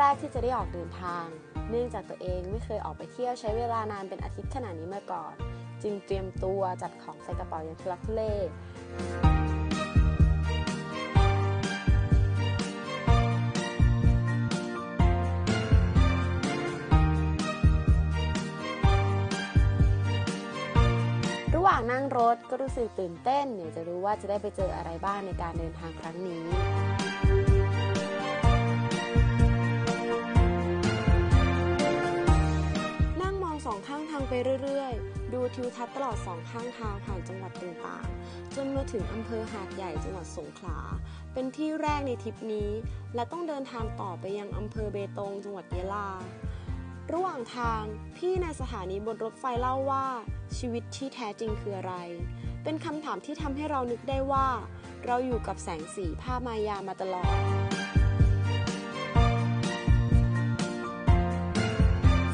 แรกที่จะได้ออกเดินทาง เนื่องจากตัวเองไม่เคยออกไปเที่ยวใช้เวลานานเป็นอาทิตย์ขนาดนี้มาก่อน จึงเตรียมตัวจัดของใส่กระเป๋าอย่างทุลักทุเลระหว่างนั่งรถก็รู้สึกตื่นเต้นอยากจะรู้ว่าจะได้ไปเจออะไรบ้างในการเดินทางครั้งนี้ เรื่อยๆ ดูทิวทัศน์ตลอดสองข้างทางผ่านจังหวัดต่างๆ จนมาถึงอำเภอหาดใหญ่จังหวัดสงขลา เป็นที่แรกในทริปนี้ และต้องเดินทางต่อไปยังอำเภอเบตงจังหวัดยะลา ระหว่างทางพี่ในสถานีบนรถไฟเล่าว่า ชีวิตที่แท้จริงคืออะไร เป็นคำถามที่ทำให้เรานึกได้ว่า เราอยู่กับแสงสีภาพมายามาตลอด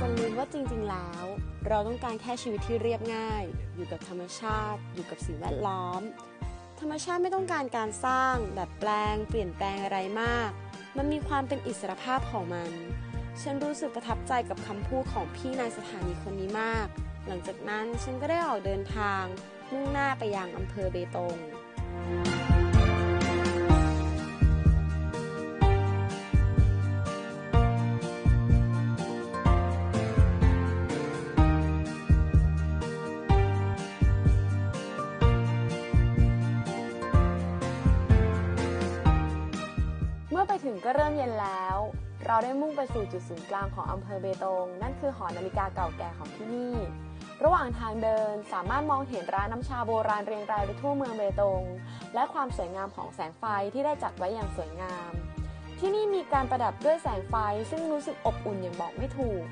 จนลืมว่าจริงๆ แล้ว เราต้องการแค่ชีวิตที่เรียบง่าย อยู่กับธรรมชาติ อยู่กับสิ่งแวดล้อม ธรรมชาติไม่ต้องการการสร้าง ดัดแปลง เปลี่ยนแปลงอะไรมาก มันมีความเป็นอิสรภาพของมัน ฉันรู้สึกประทับใจกับคำพูดของพี่นายสถานีคนนี้มาก หลังจากนั้นฉันก็ได้ออกเดินทาง มุ่งหน้าไปยังอำเภอเบตง อไปถึงก็เริ่มเย็นแล้ว เราได้มุ่งไปสู่จุดศูนย์กลางของอำเภอเบตง นั่นคือหอนาฬิกาเก่าแก่ของที่นี่ ระหว่างทางเดินสามารถมองเห็นร้านน้ำชาโบราณเรียงรายไปทั่วเมืองเบตง และความสวยงามของแสงไฟที่ได้จัดไว้อย่างสวยงาม ที่นี่มีการประดับด้วยแสงไฟซึ่งรู้สึกอบอุ่นอย่างบอกไม่ถูก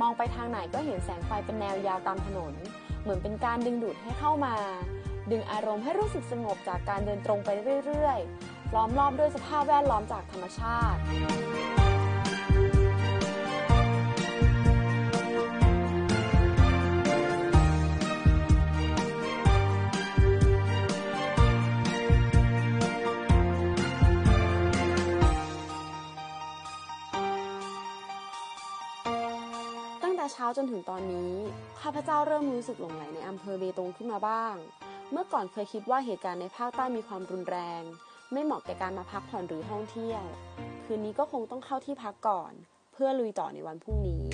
มองไปทางไหนก็เห็นแสงไฟเป็นแนวยาวตามถนน เหมือนเป็นการดึงดูดให้เข้ามา ดึงอารมณ์ให้รู้สึกสงบจากการเดินตรงไปเรื่อยๆ ล้อมรอบด้วยสภาพแวดล้อมจากธรรมชาติ ตั้งแต่เช้าจนถึงตอนนี้ ข้าพเจ้าเริ่มรู้สึกหลงไหลในอำเภอเบตงขึ้นมาบ้าง เมื่อก่อนเคยคิดว่าเหตุการณ์ในภาคใต้มีความรุนแรง ไม่เหมาะแก่การมาพักผ่อนหรือท่องเที่ยว คืนนี้ก็คงต้องเข้าที่พักก่อน เพื่อลุยต่อในวันพรุ่งนี้